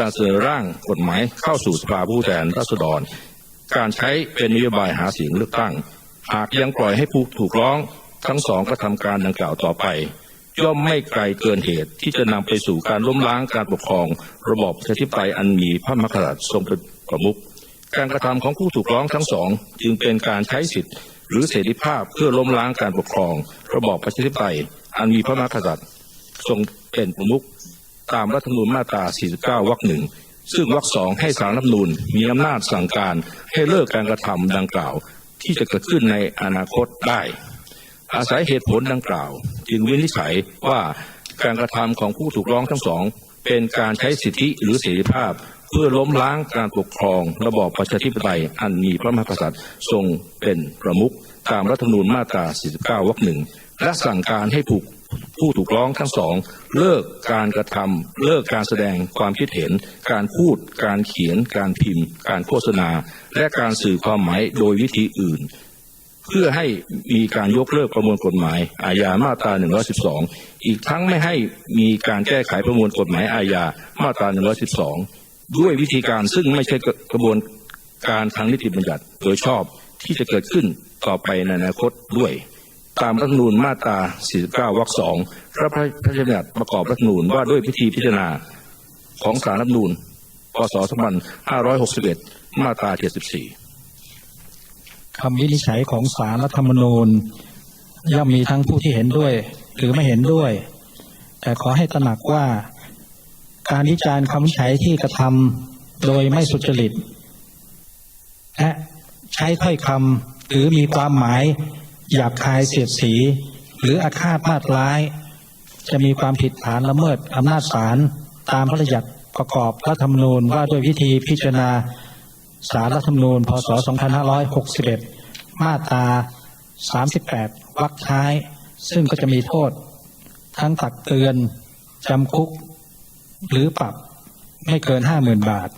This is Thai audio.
การเสนอร่างกฎหมายเข้าสู่สภาผู้แทนราษฎร การใช้เป็นนโยบายหาเสียงเลือกตั้ง หากยังปล่อยให้ผู้ถูกร้องทั้งสองกระทำการดังกล่าวต่อไป ย่อมไม่ไกลเกินเหตุที่จะนำไปสู่การล้มล้างการปกครอง ระบอบประชาธิปไตยอันมีพระมหากษัตริย์ทรงเป็นประมุขการกระทำของผู้ถูกร้องทั้งสอง จึงเป็นการใช้สิทธิ์หรือเสรีภาพเพื่อล้มล้างการปกครอง ระบอบประชาธิปไตยอันมีพระมหากษัตริย์ทรงเป็นประมุข ตามรัฐธรรมนูญมาตรา 49 วรรคหนึ่งซึ่งวรรคสองให้สารรัฐธรรมนูญมีอำนาจสั่งการให้เลิกการกระทำดังกล่าวที่จะเกิดขึ้นในอนาคตได้ อาศัยเหตุผลดังกล่าว จึงวินิจฉัยว่าการกระทำของผู้ถูกร้องทั้งสอง เป็นการใช้สิทธิหรือเสรีภาพ เพื่อล้มล้างการปกครอง ระบอบประชาธิปไตยอันมีพระมหากษัตริย์ทรงเป็นประมุขตามรัฐธรรมนูญมาตรา 49 วรรคหนึ่งและสั่งการให้ผู้ ผู้ถูกร้องทั้งสอง เลิกการกระทำเลิกการแสดงความคิดเห็น การพูด การเขียน การพิมพ์ การโฆษณา และการสื่อความหมายโดยวิธีอื่น เพื่อให้มีการยกเลิกประมวลกฎหมาย อาญามาตรา 112 อีกทั้งไม่ให้มีการแก้ไขประมวลกฎหมายอาญามาตรา 112 ด้วยวิธีการซึ่งไม่ใช่กระบวนการทางนิติบัญญัติโดยชอบที่จะเกิดขึ้นต่อไปในอนาคตด้วย ตามรัฐธรรมนูญมาตรา 49 วรรคสองพระราชบัญญัติประกอบรัฐธรรมนูญว่าด้วยพิธีพิจารณาของสารรัฐธรรมนูญพศ2561 มาตรา 74 คำวินิจฉัยของสารรัฐธรรมนูญ ย่อมมีทั้งผู้ที่เห็นด้วยหรือไม่เห็นด้วย แต่ขอให้ตระหนักว่า การวิจารณ์คำวินิจฉัยที่กระทำโดยไม่สุจริตและใช้ถ้อยคำหรือมีความหมาย หยาบคายเสียดสี หรืออาฆาตมาตร้าย จะมีความผิดฐานละเมิดอำนาจศาลตามพระราชบัญญัติประกอบรัฐธรรมนูญว่าด้วยวิธีพิจารณาสารรัฐธรรมนูญพศ 2561 มาตรา 38 วรรคท้าย ซึ่งก็จะมีโทษ ทั้งตักเตือนจำคุก หรือปรับไม่เกิน 50,000 บาท